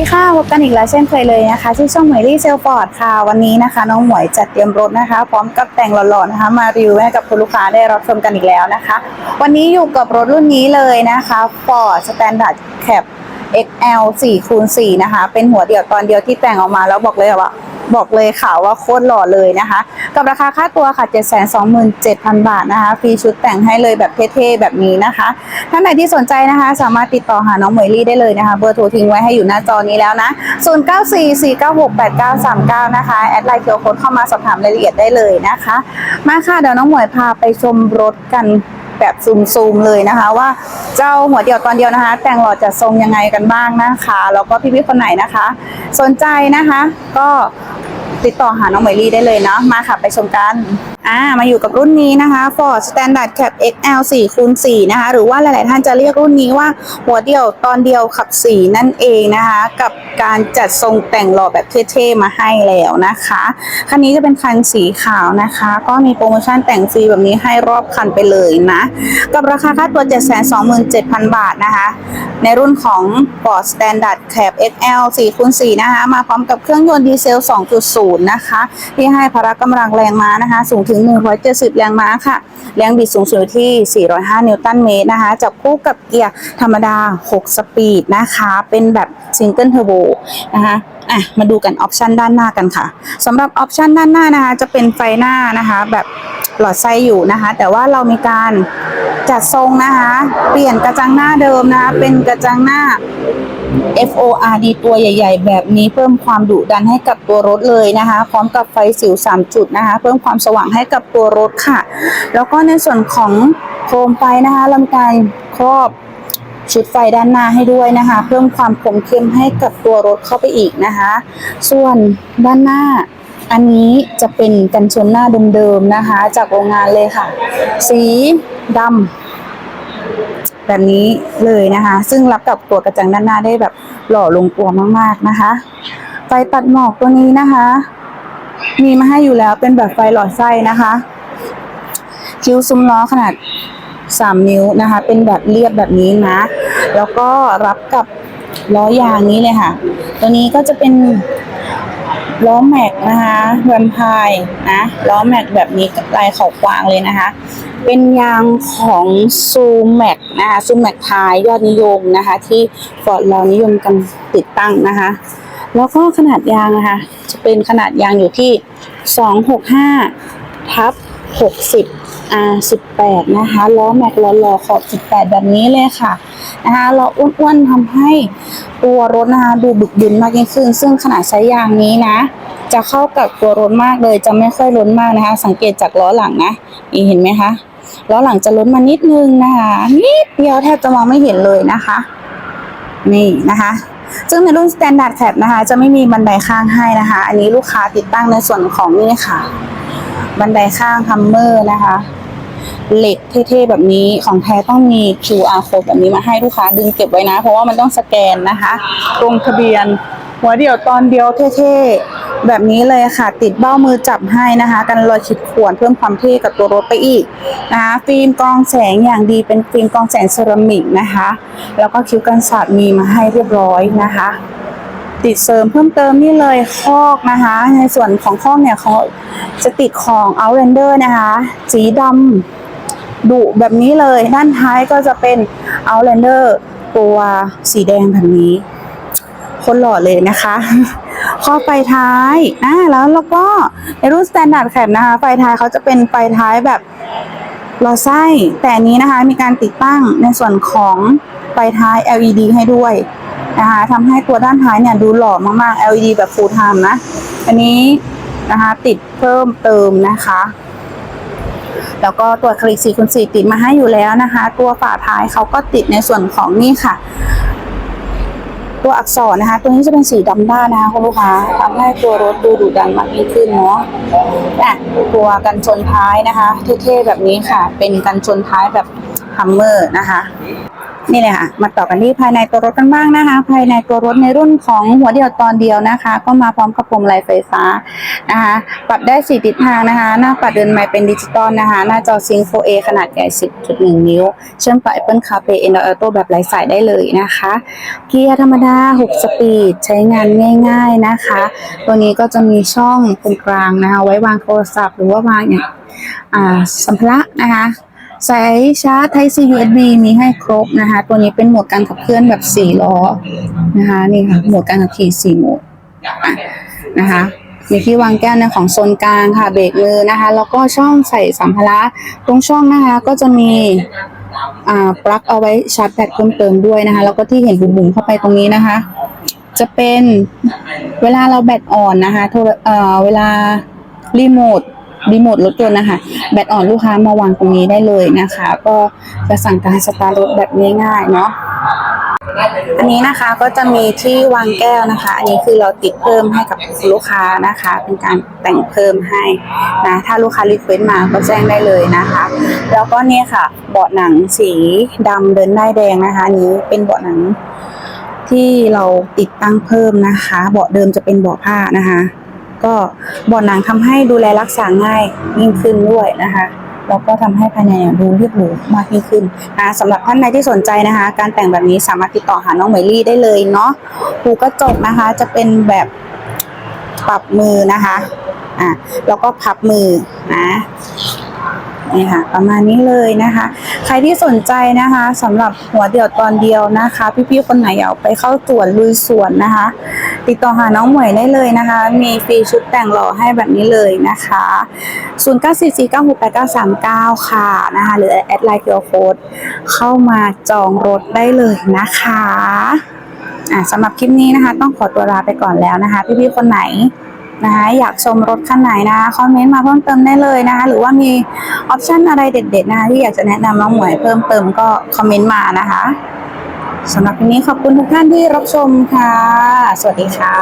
ดีค่ะพบกันอีกแล้วเช่นเคยเลยนะคะที่ช่องหมวยรี่เซลฟอร์ดค่ะวันนี้นะคะ น้องหมวยจัดเตรียมรถนะคะ พร้อมกับแต่งหล่อๆนะคะ มารีวิวให้กับคุณลูกค้าได้รับชมกันอีกแล้วนะคะ วันนี้อยู่กับรถรุ่นนี้เลยนะคะ Ford Standard Cab XL 4คูณ4นะคะ เป็นหัวเดี่ยวตอนเดียวที่แต่งออกมาแล้วบอกเลยว่าบอกเลยค่ะว่าโคตรหล่อเลยนะคะ กับราคาค่าตัวค่ะ 727,000 บาทนะคะฟรีชุดแต่งให้เลยแบบเท่ๆแบบนี้นะคะท่านไหนที่สนใจนะคะ สามารถติดต่อหาน้องเหมยลี่ได้เลยนะคะ เบอร์โทรทิ้งไว้ให้อยู่หน้าจอนี้แล้วนะ 0944968939 นะคะ แอดไลน์เคียวโค้ดเข้ามาสอบถามรายละเอียดได้เลยนะคะ มาค่ะเดี๋ยวน้องหมวยพาไปชมรถกันแบบซูมๆเลยนะคะ ว่าเจ้าหัวเดียวตอนเดียวนะคะ แต่งหล่อจะทรงยังไงกันบ้างนะคะแล้วก็พี่ๆคนไหนนะคะ สนใจนะคะ ก็ ติดต่อหาน้องเหมยลี่ได้เลยเนาะมาค่ะไปชมกันอ่ามาอยู่กับรุ่นนี้นะคะ Ford Standard Cab XL 4คูณ4นะคะ หรือว่าหลาย ๆ ท่านจะเรียกรุ่นนี้ว่าหัวเดียวตอนเดียวขับสีนั่นเองนะคะ กับการจัดทรงแต่งหล่อแบบเท่ ๆ มาให้แล้วนะคะ คันนี้จะเป็นคันสีขาวนะคะ ก็มีโปรโมชั่นแต่งฟรีแบบนี้ให้รอบคันไปเลยนะ กับราคาค่าตัว 727,000 บาทนะคะ ในรุ่นของ Ford Standard Cab XL 4คูณ4นะคะ มาพร้อมกับเครื่องยนต์ดีเซล 2.0นะคะ ที่ให้พละกำลังแรงม้านะคะ สูงถึง 170 แรงม้าค่ะ แรงบิดสูงสุดที่ 405 นิวตันเมตรนะคะจับคู่กับเกียร์ธรรมดา 6 สปีดนะคะ เป็นแบบซิงเกิลเทอร์โบนะคะอะมาดูกันออปชันด้านหน้ากันค่ะสำหรับออปชันด้านหน้านะคะจะเป็นไฟหน้านะคะแบบหลอดไส้อยู่นะคะ แต่ว่าเรามีการจัดทรงนะคะ เปลี่ยนกระจังหน้าเดิมนะคะเป็นกระจังหน้า FORD ตัวใหญ่ ๆ แบบนี้เพิ่มความดุดันให้กับตัวรถเลยนะคะ พร้อมกับไฟสิว 3 จุดนะคะ เพิ่มความสว่างให้กับตัวรถค่ะ แล้วก็ในส่วนของโคมไฟนะคะเรามีการครอบชุดไฟด้านหน้าให้ด้วยนะคะ เพิ่มความคมเข้มให้กับตัวรถเข้าไปอีกนะคะ ส่วนด้านหน้าอันนี้จะเป็นกันชนหน้าเดิมๆนะคะ จากโรงงานเลยค่ะ สีดำ แบบนี้เลยนะคะ ซึ่งรับกับตัวกระจังด้านหน้าได้แบบหล่อลงตัวมากๆนะคะ ไฟตัดหมอกตัวนี้นะคะ มีมาให้อยู่แล้วเป็นแบบไฟหลอดไส้นะคะ คิ้วซุ้มล้อขนาด 3 นิ้วนะคะ เป็นแบบเรียบแบบนี้นะ แล้วก็รับกับล้อยางนี้เลยค่ะ ตัวนี้ก็จะเป็น ล้อแม็กนะคะแวมไพร์นะล้อแม็กแบบนี้ลายเขากวางเลยนะคะ เป็นยางของซูแม็กนะคะซูแม็กไทยยอดนิยมนะคะ ที่ฟอร์ดเรานิยมกันติดตั้งนะคะ แล้วก็ขนาดยางนะคะ จะเป็นขนาดยางอยู่ที่ 265 ทับ 60 R 18 นะคะล้อแม็กล้อลอขอบ18 แบบนี้เลยค่ะนะคะล้ออ้วนๆทำให้ตัวรถนะคะดูบึกบึนมากยิ่งขึ้น ซึ่งขนาดใช้ยางนี้นะ จะเข้ากับตัวรถมากเลยจะไม่ค่อยล้นมากนะคะ สังเกตจากล้อหลังนะนี่เห็นไหมคะล้อหลังจะล้นมานิดนึงนะคะนิดเดียวแทบจะมองไม่เห็นเลยนะคะ นี่นะคะซึ่งในรุ่น Standard Cab นะคะ จะไม่มีบันไดข้างให้นะคะ อันนี้ลูกค้าติดตั้งในส่วนของนี่ค่ะ บันไดข้างฮัมเมอร์นะคะ เหล็กเท่ๆแบบนี้ของแท้ต้องมี QR code แบบนี้มาให้ลูกค้าดึงเก็บไว้นะ เพราะว่ามันต้องสแกนนะคะลงทะเบียน หัวเดียวตอนเดียวเท่ๆแบบนี้เลยค่ะ ติดเบ้ามือจับให้นะคะ กันรอยขีดข่วนเพิ่มความเท่กับตัวรถไปอีกนะคะฟิล์มกรองแสงอย่างดีเป็นฟิล์มกรองแสงเซรามิกนะคะ แล้วก็คิ้วกันสาดมีมาให้เรียบร้อยนะคะ ติดเสริมเพิ่มเติมนี่เลยคอกนะคะ ในส่วนของคอกเนี่ยเขาจะติดของ Outlander นะคะสีดำดุแบบนี้เลย ด้านท้ายก็จะเป็น Outlander ตัวสีแดงแบบนี้คนหล่อเลยนะคะข้อไฟท้ายอ่าแล้วแล้วก็ในรุ่น Standard Cab นะคะไฟท้ายเขาจะเป็นไฟท้ายแบบหลอดไส้แต่นนี้นะคะมีการติดตั้งในส่วนของไฟท้าย LED ให้ด้วย นะคะทำให้ตัวด้านท้ายเนี่ยดูหล่อมากๆ LED แบบ full time นะ อันนี้นะคะติดเพิ่มเติมนะคะ แล้วก็ตัวคลิก4คูณ4ติดมาให้อยู่แล้วนะคะ ตัวฝาท้ายเขาก็ติดในส่วนของนี่ค่ะ ตัวอักษรนะคะ ตัวนี้จะเป็นสีดำด้านนะคะคุณลูกค้าทำให้ตัวรถดูดุดันมากยิ่งขึ้นเนาะอะตัวกันชนท้ายนะคะเท่ๆแบบนี้ค่ะ เป็นกันชนท้ายแบบฮัมเมอร์นะคะ นี่เลยค่ะ มาต่อกันที่ภายในตัวรถกันบ้างนะคะ ภายในตัวรถในรุ่นของหัวเดียวตอนเดียวนะคะ ก็มาพร้อมกับพวงมาลัยไฟฟ้านะคะ ปรับได้สี่ทิศทางนะคะ หน้าปัดเดินไม้เป็นดิจิตอลนะคะ หน้าจอซิง 4A ขนาดใหญ่ 10.1 นิ้ว เชื่อมต่อ Apple CarPlay Android Auto แบบไร้สายได้เลยนะคะ เกียร์ธรรมดา 6 สปีด ใช้งานง่ายๆนะคะ ตัวนี้ก็จะมีช่องตรงกลางนะคะ ไว้วางโทรศัพท์หรือว่าวางอย่างอ่าสัมภาระนะคะ สายชาร์จ Type C USB มีให้ครบนะคะ ตัวนี้เป็นโหมดการขับเคลื่อนแบบ4ล้อนะคะ นี่ค่ะโหมดการขับขี่4โหมดนะคะมีที่วางแก้วในของโซนกลางค่ะเบรกมือนะคะ แล้วก็ช่องใส่สัมภาระตรงช่องนะคะก็จะมีอ่าปลั๊กเอาไว้ชาร์จแบตเพิ่มเติมด้วยนะคะ แล้วก็ที่เห็นบุ๋มๆเข้าไปตรงนี้นะคะ จะเป็นเวลาเราแบตอ่อนนะคะเอ่อเวลารีโมท รีโมทรถยนต์นะคะ แบตอ่อนลูกค้ามาวางตรงนี้ได้เลยนะคะ ก็จะสั่งการสตาร์ทรถแบบง่ายๆเนาะอันนี้นะคะก็จะมีที่วางแก้วนะคะ อันนี้คือเราติดเพิ่มให้กับลูกค้านะคะ เป็นการแต่งเพิ่มให้นะถ้าลูกค้ารีเควสต์มาก็แจ้งได้เลยนะคะ แล้วก็เนี่ยค่ะเบาะหนังสีดำเดินได้แดงนะคะนี้เป็นเบาะหนังที่เราติดตั้งเพิ่มนะคะ เบาะเดิมจะเป็นเบาะผ้านะคะ ก็บาะหนังทำให้ดูแลรักษาง่ายยิ่งขึ้นด้วยนะคะแล้วก็ทำให้ภายในดูเรียบหรูมากยิ่งขึ้นนะสำหรับท่านใดที่สนใจนะคะ การแต่งแบบนี้สามารถติดต่อหาน้องเหมยลี่ได้เลยเนาะหูกระจกนะคะ จะเป็นแบบปรับมือนะคะอะแล้วก็พับมือนะนี่ค่ะประมาณนี้เลยนะคะ ใครที่สนใจนะคะสำหรับหัวเดี่ยวตอนเดียวนะคะ พี่ๆคนไหนอยากไปเข้าสวนลุยสวนนะคะ ติดต่อหาน้องหมวยได้เลยนะคะ มีฟรีชุดแต่งหล่อให้แบบนี้เลยนะคะ 0944968939 ค่ะนะคะหรือแอดไลน์เคียวโค้ดเข้ามาจองรถได้เลยนะคะอะสำหรับคลิปนี้นะคะ ต้องขอตัวลาไปก่อนแล้วนะคะ พี่ๆคนไหนนะคะอยากชมรถคันไหนนะคะคอมเมนต์มาเพิ่มเติมได้เลยนะคะ หรือว่ามีออปชันอะไรเด็ดๆนะคะที่อยากจะแนะนำน้องหมวยเพิ่มเติมก็คอมเมนต์มานะคะ สำหรับวันนี้ขอบคุณทุกท่านที่รับชมค่ะ สวัสดีค่ะ